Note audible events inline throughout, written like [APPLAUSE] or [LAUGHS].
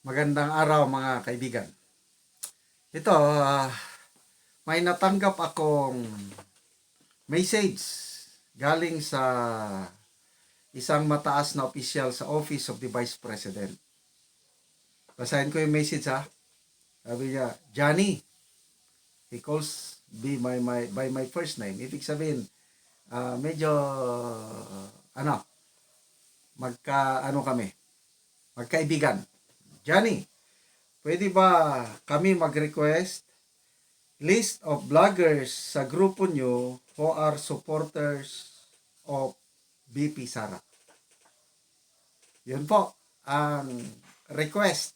Magandang araw mga kaibigan. Ito, ah, may natanggap akong message galing sa isang mataas na opisyal sa Office of the Vice President. Basahin ko yung message ha. Sabi niya, Johnny. He calls me my, my, by my first name. Ibig sabihin, ah, medyo, ano, magka, ano kami, magkaibigan. Johnny, pwede ba kami mag-request list of vloggers sa grupo nyo who are supporters of BP Sara? Yun po, ang request.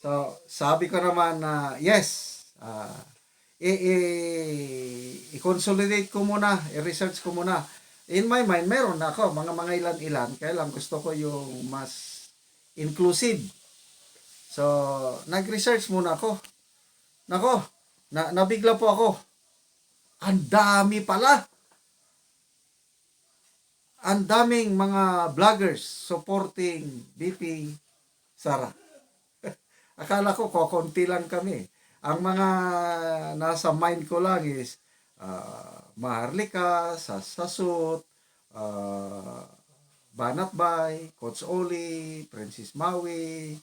So, sabi ko naman na yes, ah, i- i- i-consolidate ko muna, i-research ko muna. In my mind, meron na ako, mga mga ilan-ilan, kaya lang gusto ko yung mas inclusive. So, nag-research muna ako. Nako, na, nabigla po ako. Ang dami pala. Ang daming mga vloggers supporting BP Sara. [LAUGHS] Akala ko kokonti lang kami. Ang mga nasa mind ko lang is uh, Maharlika, Sasasut, uh, Banat Bay, Coach Oli, Princess Maui,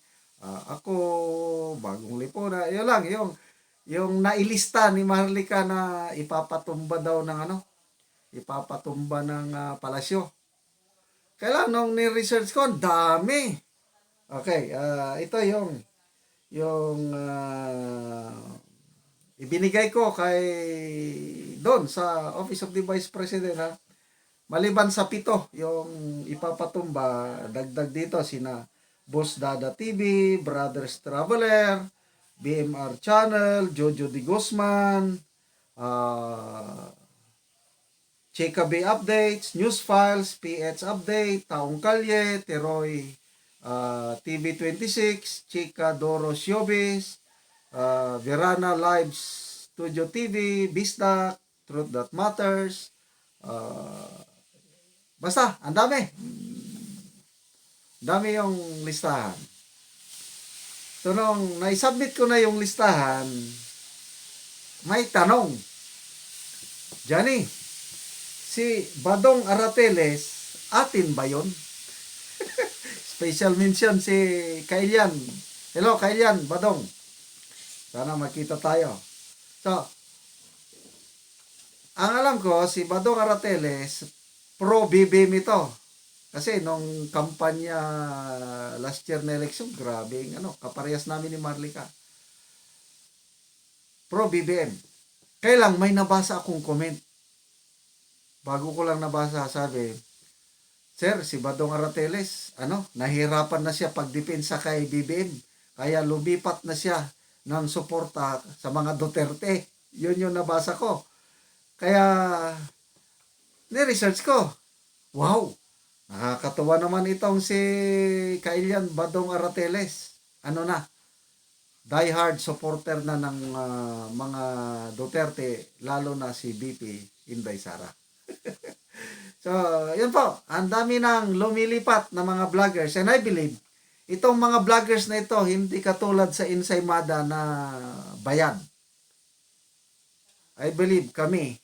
ah, ako, Bagong Lipona, yun lang, yung, yung nailista ni Maharlika na ipapatumba daw ng ano, ipapatumba ng ah, palasyo. Kaya lang, nung ni-research ko, dami. Okay, ah, ito yung, yung ah, ibinigay ko kay doon sa Office of the Vice President ha. Maliban sa pito, yung ipapatumba, dagdag dito sina Boss Dada TV, Brothers Traveler, BMR Channel, Jojo Di Guzman, uh, Cheka Bay Updates, News Files, PH Update, Taong Kalye, Teroy, uh, TV26, Chika Doro Siobis, uh, Verana Live Studio TV, Bisdak, Truth That Matters, uh, basta, ang dami. Dami yung listahan. So, nung naisubmit ko na yung listahan, may tanong. Johnny, si Badong Arateles, atin ba yun? [LAUGHS] Special mention si Kailian. Hello, Kailian, Badong. Sana makita tayo. So, ang alam ko, si Badong Arateles, pro BBM ito. Kasi nung kampanya last year na election, grabe, ano, kaparehas namin ni Marlica. Pro BBM. Kaya lang, may nabasa akong comment. Bago ko lang nabasa, sabi, Sir, si Badong Arateles, ano, nahirapan na siya pagdepensa kay BBM. Kaya lumipat na siya ng suporta sa mga Duterte. Yun yung nabasa ko. Kaya, ni-research ko. Wow! Nakakatuwa naman itong si Kailian Badong Arateles. Ano na? Die hard supporter na ng ah, mga Duterte, lalo na si BP Inday Sara. [LAUGHS] so, yun po. Ang dami nang lumilipat na mga vloggers. And I believe, itong mga vloggers na ito, hindi katulad sa Insaymada na bayan. I believe kami,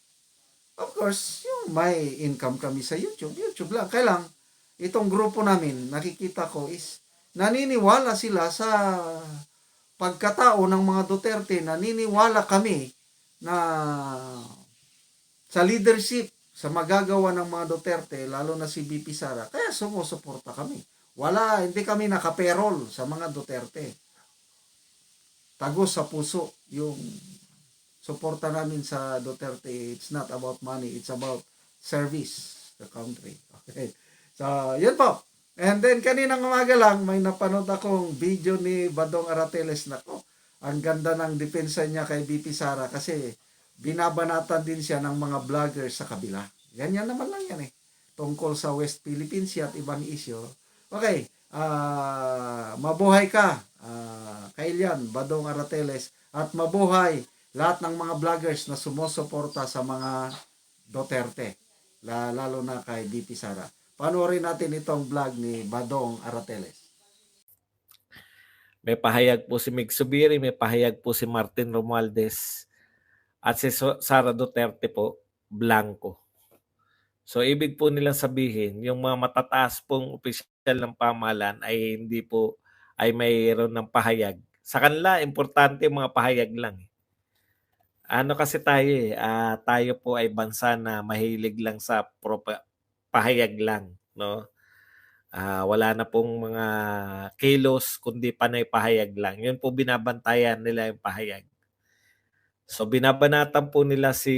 of course, may income kami sa YouTube, YouTube lang. Kaya lang, itong grupo namin, nakikita ko is, naniniwala sila sa pagkatao ng mga Duterte, naniniwala kami na sa leadership, sa magagawa ng mga Duterte, lalo na si BP Sara, kaya sumusuporta kami. Wala, hindi kami nakaperol sa mga Duterte. Tagos sa puso yung suporta namin sa Duterte. It's not about money, it's about service the country. Okay. So, yun po. And then kaninang umaga lang, may napanood akong video ni Badong Arateles na ko. Ang ganda ng depensa niya kay BP Sara kasi binabanatan din siya ng mga vloggers sa kabila. Ganyan naman lang yan eh. Tungkol sa West Philippines at ibang issue. Okay, ah mabuhay ka, uh, Kailian, Badong Arateles, at mabuhay lahat ng mga vloggers na sumusuporta sa mga Duterte, lalo na kay BP Sara. Panoorin natin itong vlog ni Badong Arateles. May pahayag po si Mig Subiri, may pahayag po si Martin Romualdez at si Sara Duterte po, blanco. So ibig po nilang sabihin, yung mga matataas pong opisyal ng pamahalaan ay hindi po ay mayroon ng pahayag. Sa kanila, importante yung mga pahayag lang. Ano kasi tayo eh, ah, tayo po ay bansa na mahilig lang sa propa- pahayag lang, no? Ah, wala na pong mga kilos kundi panay pahayag lang. Yun po binabantayan nila yung pahayag. So binabanatan po nila si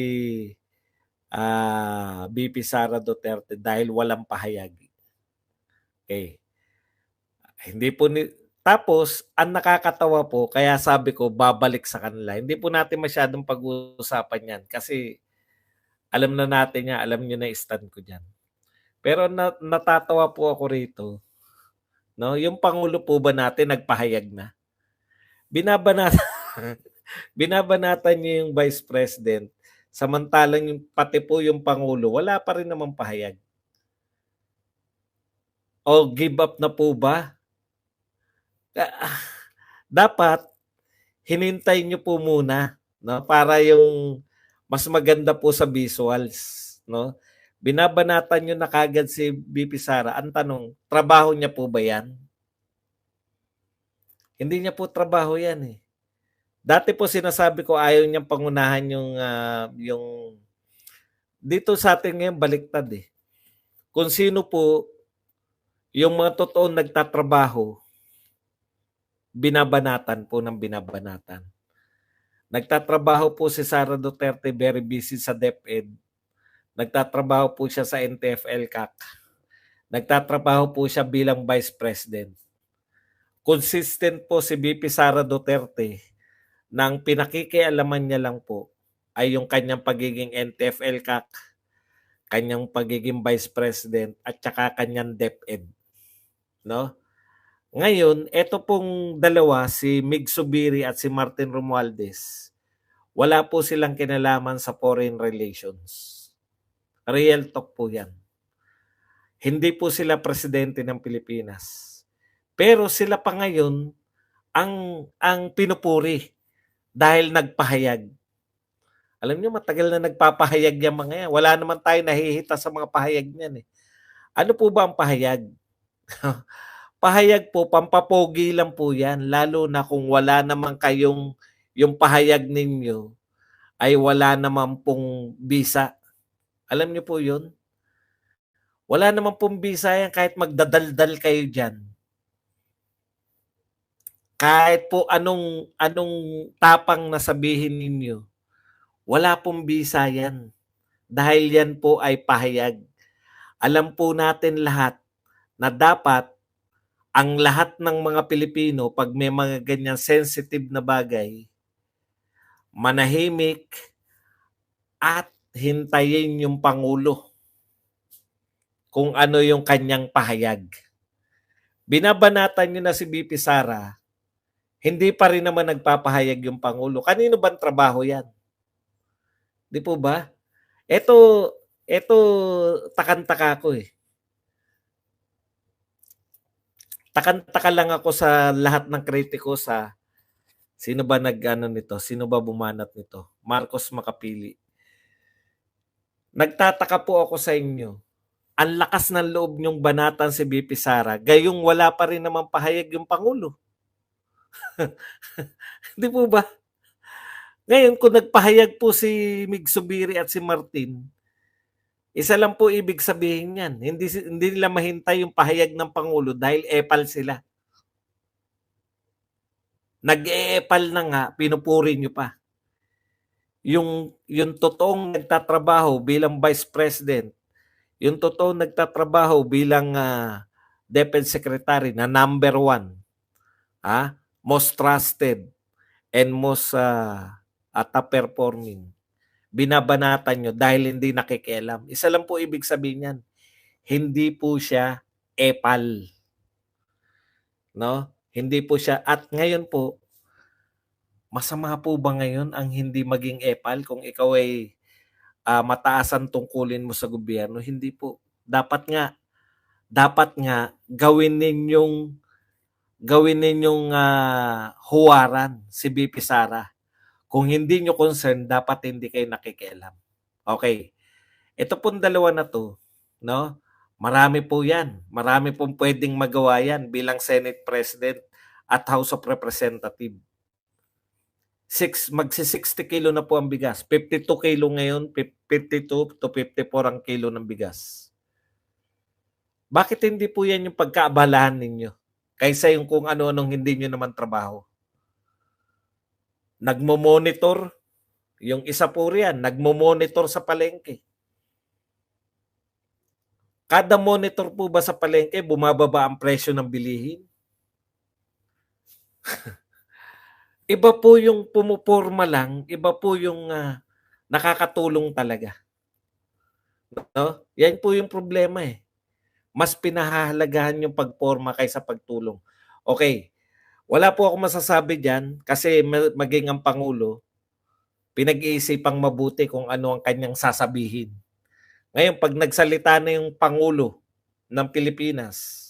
ah BP Sara Duterte dahil walang pahayag. Okay. Hindi po ni tapos ang nakakatawa po kaya sabi ko babalik sa kanila. Hindi po natin masyadong pag-uusapan 'yan kasi alam na natin niya, alam niyo na stand ko diyan. Pero na, natatawa po ako rito. No, yung pangulo po ba natin nagpahayag na? [LAUGHS] Binabanatan binabanatan niyo yung vice president samantalang yung pati po yung pangulo wala pa rin naman pahayag. O give up na po ba? Ah, Dapat hinintay niyo po muna no para yung mas maganda po sa visuals no? Binabanatan niyo na kagad si BP Sara. Ang tanong trabaho niya po ba yan? Hindi niya po trabaho yan eh. Dati po sinasabi ko ayaw niyang pangunahan yung ah, yung dito sa atin ngayon baliktad eh. Kung sino po yung mga totoong nagtatrabaho binabanatan po ng binabanatan. Nagtatrabaho po si Sara Duterte, very busy sa DepEd. Nagtatrabaho po siya sa NTFL CAC. Nagtatrabaho po siya bilang Vice President. Consistent po si BP Sara Duterte nang pinakikialaman niya lang po ay yung kanyang pagiging NTFL CAC, kanyang pagiging Vice President at saka kanyang DepEd. No? Ngayon, eto pong dalawa, si Mig Subiri at si Martin Romualdez, wala po silang kinalaman sa foreign relations. Real talk po yan. Hindi po sila presidente ng Pilipinas. Pero sila pa ngayon ang, ang pinupuri dahil nagpahayag. Alam niyo, matagal na nagpapahayag yung mga yan. Wala naman tayo nahihita sa mga pahayag niyan eh. Ano po ba ang pahayag? [LAUGHS] pahayag po, pampapogi lang po yan. Lalo na kung wala naman kayong, yung pahayag ninyo, ay wala naman pong bisa. Alam niyo po yun? Wala naman pong bisa yan kahit magdadaldal kayo dyan. Kahit po anong, anong tapang na sabihin ninyo, wala pong bisa yan. Dahil yan po ay pahayag. Alam po natin lahat na dapat ang lahat ng mga Pilipino, pag may mga ganyan sensitive na bagay, manahimik at hintayin yung Pangulo kung ano yung kanyang pahayag. Binabanatan nyo na si BP Sara, hindi pa rin naman nagpapahayag yung Pangulo. Kanino bang trabaho yan? Di po ba? Ito, ito takantaka ko eh. Takantaka lang ako sa lahat ng kritiko sa sino ba nag-ano nito? Sino ba bumanat nito? Marcos Makapili. Nagtataka po ako sa inyo. Ang lakas ng loob niyong banatan si BP Sara, gayong wala pa rin naman pahayag yung Pangulo. [LAUGHS] Di po ba? Ngayon, kung nagpahayag po si Mig Subiri at si Martin, isa lang po ibig sabihin yan. Hindi, hindi nila mahintay yung pahayag ng Pangulo dahil epal sila. Nag-e-epal na nga, pinupuri nyo pa. Yung, yung totoong nagtatrabaho bilang Vice President, yung totoong nagtatrabaho bilang uh, Defense Secretary na number one, ah, most trusted, and most uh, top performing binabanatan nyo dahil hindi nakikialam. Isa lang po ibig sabihin yan. Hindi po siya epal. No? Hindi po siya. At ngayon po, masama po ba ngayon ang hindi maging epal kung ikaw ay uh, mataas ang tungkulin mo sa gobyerno? Hindi po. Dapat nga, dapat nga gawin ninyong gawin ninyong ah, huwaran si BP Sara. Kung hindi nyo concern, dapat hindi kayo nakikialam. Okay. Ito pong dalawa na to, no? Marami po yan. Marami pong pwedeng magawa yan bilang Senate President at House of Representative. Six, magsi 60 kilo na po ang bigas. 52 kilo ngayon, 52 to 54 ang kilo ng bigas. Bakit hindi po yan yung pagkaabalahan ninyo? Kaysa yung kung ano-anong hindi nyo naman trabaho. Nagmo-monitor, yung isa po riyan, nagmo-monitor sa palengke. Kada monitor po ba sa palengke, bumababa ang presyo ng bilihin? [LAUGHS] iba po yung pumuporma lang, iba po yung ah, nakakatulong talaga. No? Yan po yung problema eh. Mas pinahahalagahan yung pagporma kaysa pagtulong. Okay, wala po ako masasabi dyan kasi ma- maging ang Pangulo, pinag-iisipang mabuti kung ano ang kanyang sasabihin. Ngayon, pag nagsalita na yung Pangulo ng Pilipinas,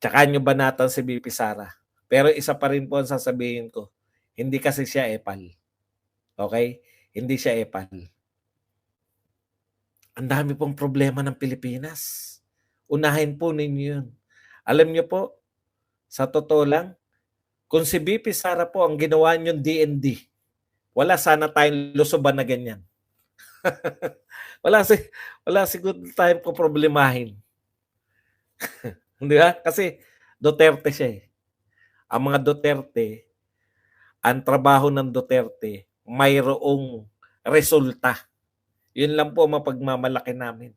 tsaka nyo banatan si BP Sara. Pero isa pa rin po ang sasabihin ko, hindi kasi siya epal. Okay? Hindi siya epal. Ang dami pong problema ng Pilipinas. Unahin po ninyo yun. Alam niyo po, sa totoo lang, kung si BP Sara po ang ginawa niyong DND, wala sana tayong lusoban na ganyan. [LAUGHS] wala si wala siguro tayong problemahin. [LAUGHS] Di ba? Kasi Duterte siya eh. Ang mga Duterte, ang trabaho ng Duterte, mayroong resulta. Yun lang po ang mapagmamalaki namin.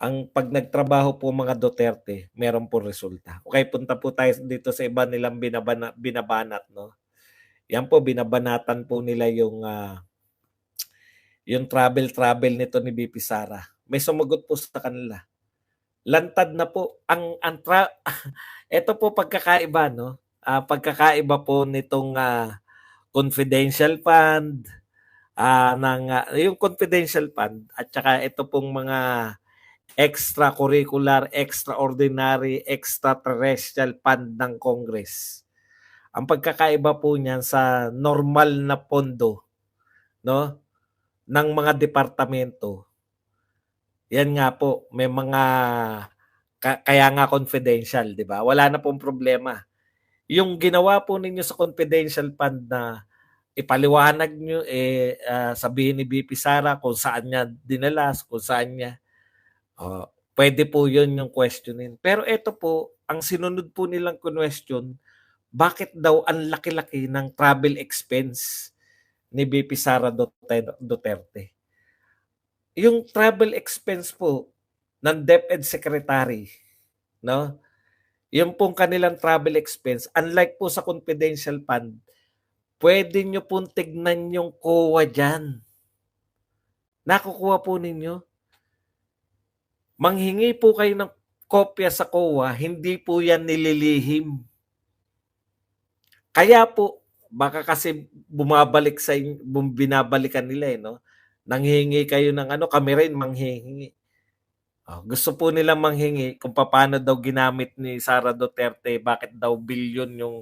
Ang pag nagtrabaho po mga Duterte, meron po resulta. Okay, punta po tayo dito sa iba nilang binabana, binabanat, no? Yan po, binabanatan po nila yung ah, yung travel-travel nito ni BP Sara. May sumagot po sa kanila. Lantad na po ang ang tra- [LAUGHS] ito po pagkakaiba no. Ah, pagkakaiba po nitong ah, confidential fund ah ng ah, yung confidential fund at saka ito pong mga extracurricular, extraordinary, extraterrestrial fund ng Congress. Ang pagkakaiba po niyan sa normal na pondo no ng mga departamento. Yan nga po, may mga ka- kaya nga confidential, 'di ba? Wala na pong problema. Yung ginawa po ninyo sa confidential fund na ipaliwanag nyo, eh, ah, sabihin ni BP Sara kung saan niya dinala, kung saan niya. Oh, pwede po yun yung questionin. Pero ito po, ang sinunod po nilang question, bakit daw ang laki-laki ng travel expense ni BP Sara Dute- Duterte? Yung travel expense po ng DepEd Secretary, no? Yung pong kanilang travel expense, unlike po sa confidential fund, pwede nyo pong tignan yung COA dyan. Nakukuha po ninyo. Manghingi po kayo ng kopya sa COA, hindi po yan nililihim. Kaya po, baka kasi bumabalik sa in- bum- binabalikan nila eh, no? Nanghingi kayo ng ano, kami rin manghingi. Oh, gusto po nila manghingi kung paano daw ginamit ni Sara Duterte, bakit daw billion yung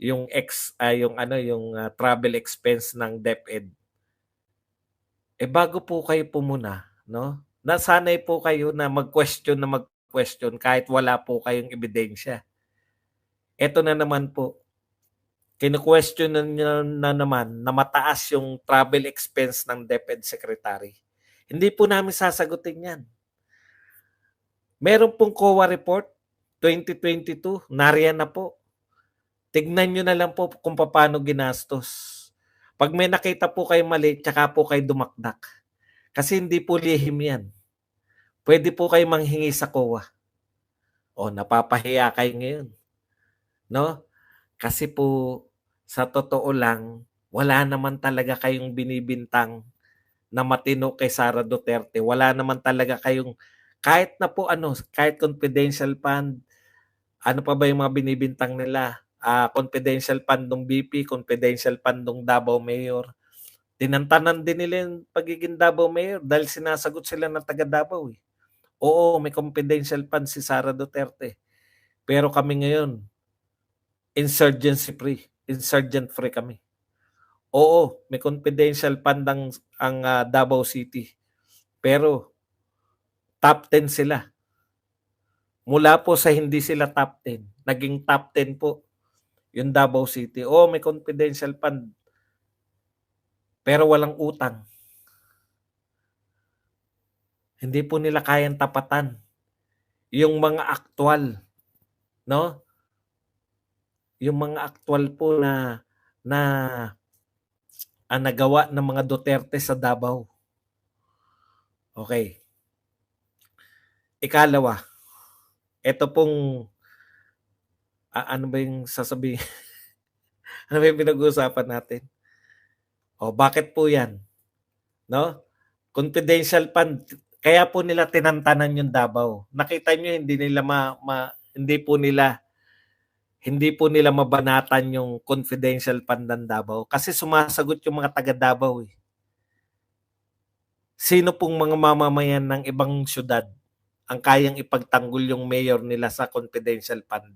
yung ex ah, yung ano yung ah, travel expense ng DepEd. Eh bago po kayo pumuna, no? Nasanay po kayo na mag-question na mag-question kahit wala po kayong ebidensya. Ito na naman po, kinu-question na, na naman na mataas yung travel expense ng DepEd Secretary. Hindi po namin sasagutin yan. Meron pong COA report 2022, nariyan na po. Tignan nyo na lang po kung paano ginastos. Pag may nakita po kayo mali, tsaka po kayo dumakdak. Kasi hindi po lihim yan. Pwede po kayo manghingi sa COA. O, napapahiya kayo ngayon. No? Kasi po, sa totoo lang, wala naman talaga kayong binibintang na matino kay Sara Duterte. Wala naman talaga kayong, kahit na po ano, kahit confidential fund, ano pa ba yung mga binibintang nila? Ah, confidential fund ng BP, confidential fund ng Davao Mayor. Tinantanan din nila yung pagiging Davao Mayor dahil sinasagot sila ng taga Davao eh. Oo, may confidential fund si Sara Duterte. Pero kami ngayon, insurgency free. Insurgent free kami. Oo, may confidential fund ang, ah, Davao City. Pero top 10 sila. Mula po sa hindi sila top 10, naging top 10 po yung Davao City. Oo, may confidential fund. Pero walang utang. Hindi po nila kayang tapatan yung mga aktwal, no? Yung mga aktwal po na na ang nagawa ng mga Duterte sa Davao. Okay. Ikalawa, ito pong a- ano ba yung sasabihin? [LAUGHS] ano ba yung pinag-uusapan natin? O bakit po yan? No? Confidential fund. Kaya po nila tinantanan yung Davao. Nakita nyo hindi nila ma, ma- hindi po nila hindi po nila mabanatan yung confidential fund ng Davao kasi sumasagot yung mga taga Davao eh. Sino pong mga mamamayan ng ibang syudad ang kayang ipagtanggol yung mayor nila sa confidential fund?